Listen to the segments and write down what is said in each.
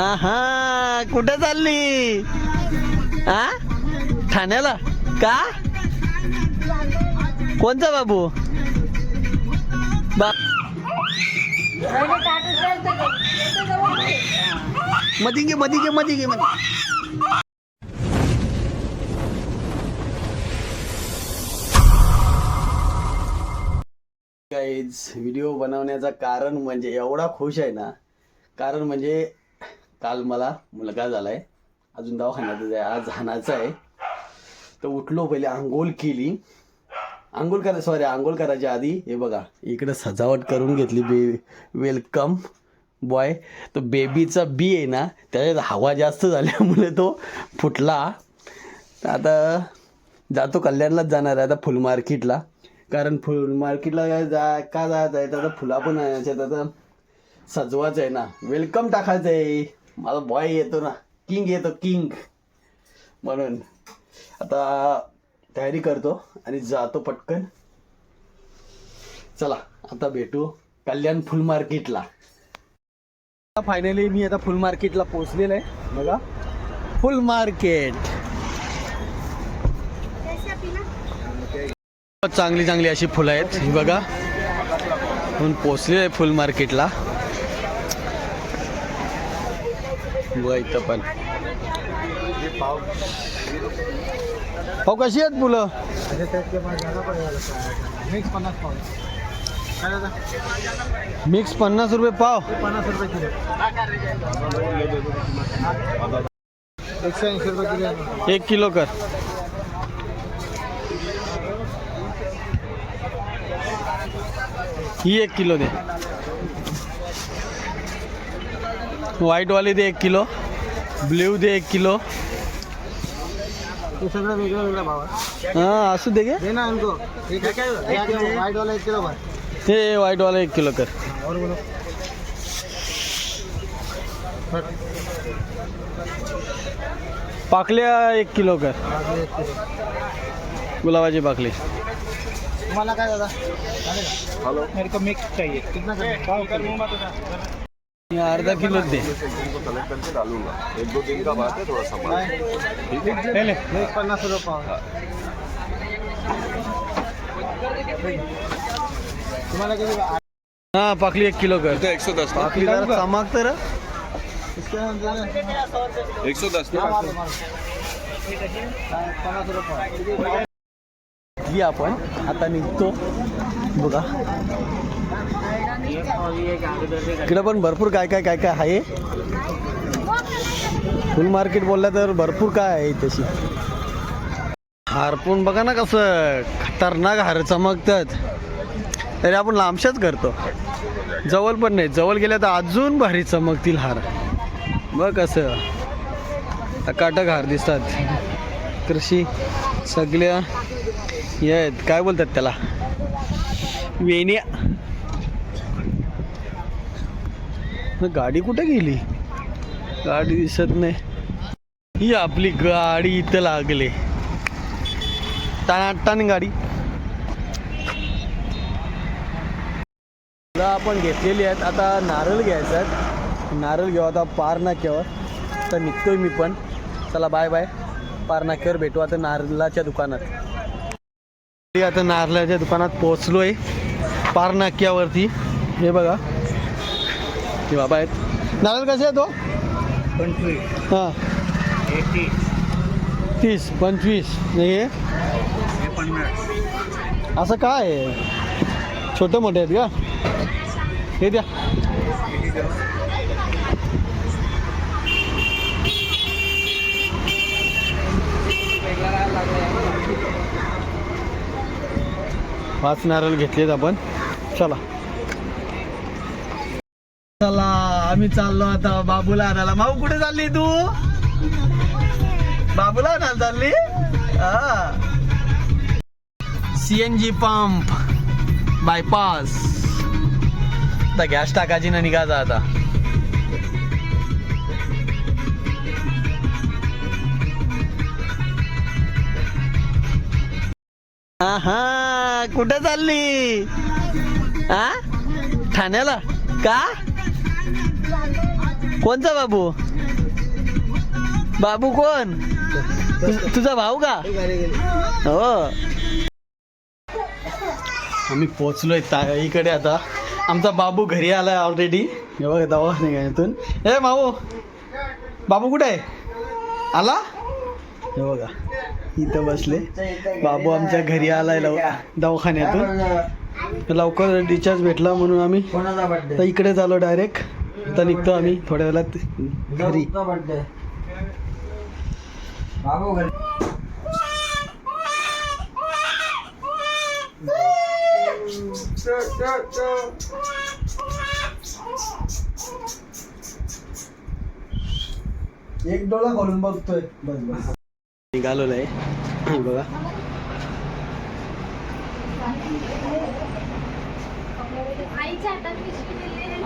हा कुठे चालली? हा ठाण्याला? का? कोणचा बाबू? बा मधी घे मधी घे मधी घे मधी. व्हिडिओ बनवण्याचं कारण म्हणजे एवढा खुश आहे ना. कारण म्हणजे काल मला मुलगा झालाय. अजून दवाखान्यातच आहे आज हाणाचं आहे. तर उठलो पहिले आंघोळ केली. आंघोळ करा सॉरी आंघोळ करायच्या आधी हे बघा इकडे सजावट करून घेतली बे वेलकम बॉय तो बेबीचा बी आहे ना त्याच्यात हवा जास्त झाल्यामुळे तो फुटला. आता जातो कल्याणलाच जाणार आहे आता फुल मार्केटला. कारण फुल मार्केटला जा का जायचं आहे? तर आता फुला पण आणायच्या आता सजवायचं आहे ना. वेलकम टाकायचं आहे. माझा बॉय येतो ना. किंग येतो किंग म्हणून. आता तयारी करतो आणि जातो पटकन. चला आता भेटू कल्याण फुल मार्केटला. फायनली मी आता फुल मार्केटला पोहोचलेलो आहे. बघा. Full market. चांगली चांगली अशी फुलं आहेत. बघा. म्हणून आहे फुल मार्केटला. बघा इथं पण. हो कशी आहेत फुलं मिक्स पन्नास रुपये पाव. पन्नास रुपये किलो एकशे ऐंशी रुपये किलो एक किलो कर. ही एक किलो दे. व्हाईट वाली दे एक किलो ब्ल्यू दे एक किलो। ते सगळं वेगळं वेगळं भाव आहे हाँ असू दे गे दे ना उनको एक एक किलो व्हाईट वाला एक किलो भर हे। व्हाईट वाला एक किलो कर। और बोलो। पाकल्या एक किलो कर। एक किलो। गुलाबाची पाकली। तुम्हाला काय दादा? हेलो। मेरे को मिक्स चाहिए। कितना चाहिए? कर अर्धा किलो दे. एक दो दिन का बात है थोड़ा सामान ठीक है पहले. मिक्स पन्नास रुपये पाव. तुम्हाला किती हां पाकली एक किलो कर. एक सौ दस पाकली जरा चमक तर. अंदर एक सौ दस ही आपण आता निघतो. बघा. इकडं पण भरपूर काय काय काय काय आहे. फुल मार्केट बोललं तर भरपूर काय आहे तशी हार पण बघा ना कसं खतरनाक हार चमकतात. तरी आपण लांबशाच करतो. जवळ पण नाही. जवळ गेल्या तर अजून भारी चमकतील हार. बघ कसं. काटक हार दिसतात. कृषी सगळ्या हे आहेत. काय बोलतात त्याला? वेण्या. गाडी कुठे गेली? गाडी दिसत नाही. ही आपली गाडी इथं लागले. टाण गाडी. आपण घेतलेली आहेत. आता नारळ घ्यायचं आहेत. नारळ घेऊ. आता पार नाक्यावर तर निघतोय मी पण. चला बाय बाय. पार नाक्यावर भेटू. आता नारळाच्या दुकानात. मी आता नारळाच्या दुकानात पोहोचलोय. पार नाक्यावरती हे बघा. हे बाबा आहेत. नारळ कसे आहे तो पंचवीस. हां. एटी तीस पंचवीस. हे? हे पन्नास असं काय आहे? छोटे मोठे आहेत का? हे द्या. पाच नारळ घेतलेत आपण. चला. आम्ही चाललो आता बाबूला आणायला. भाऊ कुठे चालली तू? बाबूला आणायला चालली? सीएनजी पंप बायपास आता गॅस टाकायची ना निघायचा आता. हा कुठे चालली? हा? ठाण्याला? का? कोणचा बाबू? बाबू कोण? तु- तुझा भाऊ का? हो. आम्ही पोचलोय इकडे आता. आमचा बाबू घरी आलाय ऑलरेडी हे बघा दवाखान्यातून ए भाऊ बाबू कुठे आहे? आला? हे बघा इथं बसले. बाबू आमच्या घरी आलाय लव दवाखान्यातून. लवकर डिस्चार्ज भेटला म्हणून आम्ही. इकडे झालो डायरेक्ट आता निघतो आम्ही थोड्या वेळात घरी. एक डोळा खोलून बघतोय. बस बस. निघालेलो आहे बघा.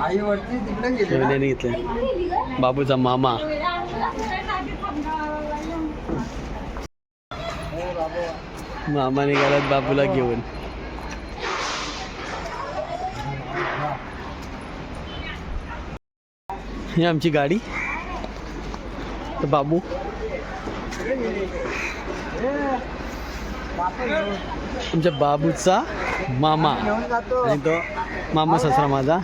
आई वरती तिकडे बाबूचा मामा. मामा निघालात बाबूला घेऊन. ही आमची गाडी. तर बाबू. तुमच्या बाबूचा मामा. आणि तो मामा ससरा माझा.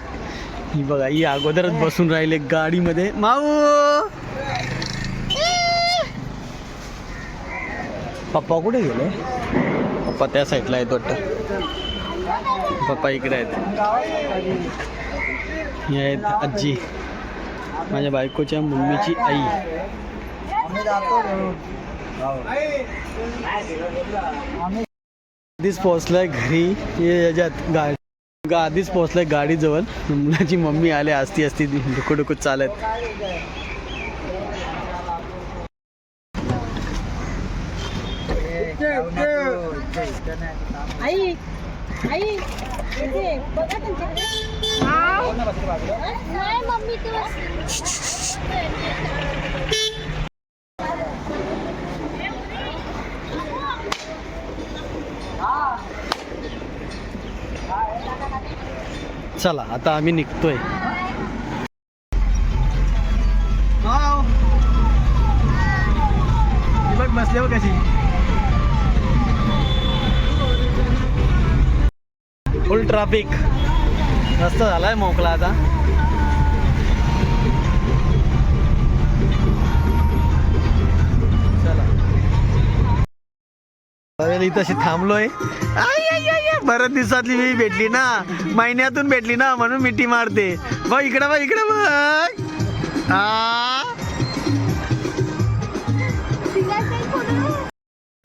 ही बघा ही अगोदरच बसून राहिले गाडीमध्ये. माऊ! पप्पा कुठे गेले? पप्पा त्या साईडला आहेत वाटतं. पप्पा इकडे आहेत. हे आहेत आजी. माझ्या बायकोच्या मम्मीची आई. आधीच पोहोचलाय घरी. ये याच्यात गाडी गा आधीच पोहोचलाय गाडीजवळ. मुलाची मम्मी आले असती असती डुकू डुकू चालत. आई आई बघा त्यांच्याकडे नाही मम्मी तू चला आता आम्ही निघतोय. बसल्यावर कशी. फुल ट्रॅफिक रस्ता झालाय मोकळा आता. अरे तशी थांबलोय. आई, आई, आई, बऱ्याच दिवसातली मी भेटली ना. महिन्यातून भेटली ना म्हणून मिठी मारते. बघ इकडं बघ इकडं बघ. हा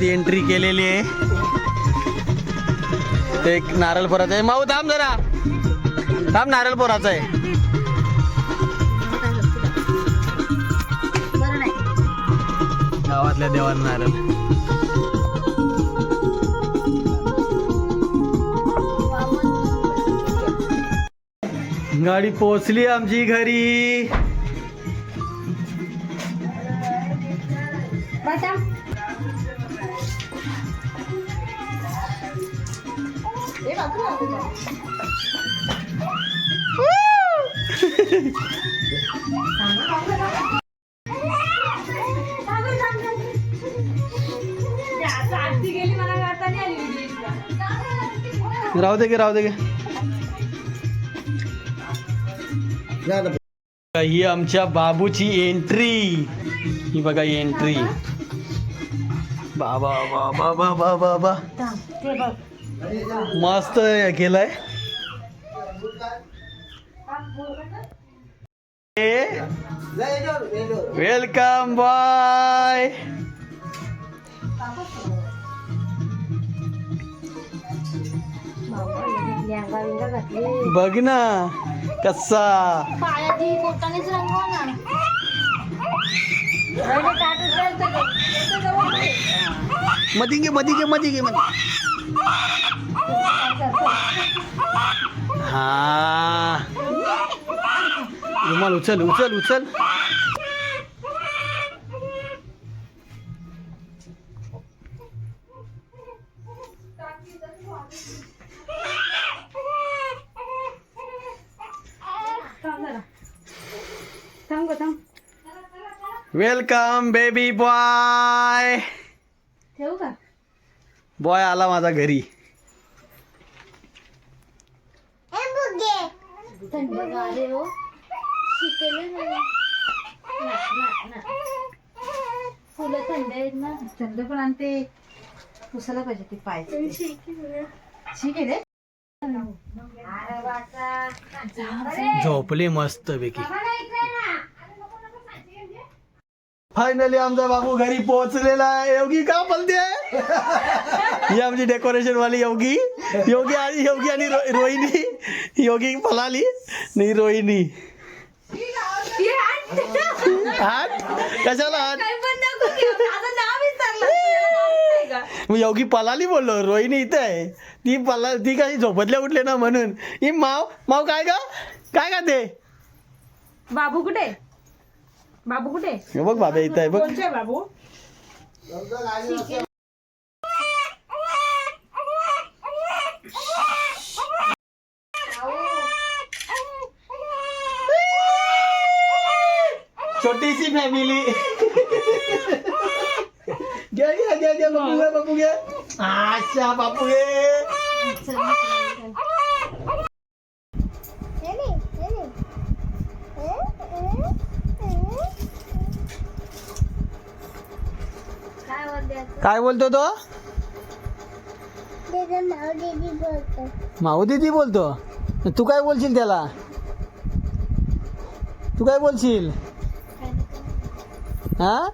एंट्री केलेली आहे. एक नारळपुराचं आहे. माऊ थांब जरा. थांब नारळपुराच आहे. गावातल्या देवाला नारळ. गाडी पोचली आमची घरी. राहू दे गे राहू दे गे. ही आमच्या बाबूची एंट्री ही बघा एंट्री बाबा बाबा बाबा बाबा. मस्त केलाय. वेलकम बाय बघ ना. कसा? पायाची कोटानेच रंगवा ना. मधी घे मधी घे मधी घे मधी. हा. रुमाल उचल उचल उचल. वेलकम बेबी बॉय ठेवू का बॉय आला माझा घरी थंड गारे हो शिकेले ना ना, ना. फुलं थंड आहेत ना थंड पण आणते पुसायला पाहिजे ते पाय ठीक आहे रे अरे वाचा. झोपले मस्त पैकी. फायनली आमचा बाबू घरी पोहोचलेला आहे. योगी का बोलते ही आमची डेकोरेशन वाली योगी. योगी आणि योगी आणि रो- रोहिणी. योगी पळाली नाही रोहिणी. हात कशाला हात मग योगी पलाली बोललो. रोहिणी इथं आहे. ती पला ती काही झोपतल्या उठले ना म्हणून. ही माव माव काय का काय का ते? बाबू कुठे? बाबू कुठे हे बघ बाबा इथं आहे बघ कोणचे बाबू छोटीशी फॅमिली घ्या घ्या घ्या घ्या बापू घ्या बापू घ्या अच्छा बापू घे काय बोलते तो? माऊ दीदी बोलतो. तू काय बोलशील त्याला? तू काय बोलशील? हा?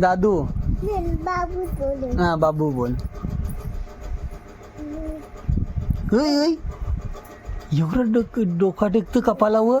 दादू. मी बाबूच बोलू. हा बाबू बोल. एवढं डोक डोका टेकतं कपालावर?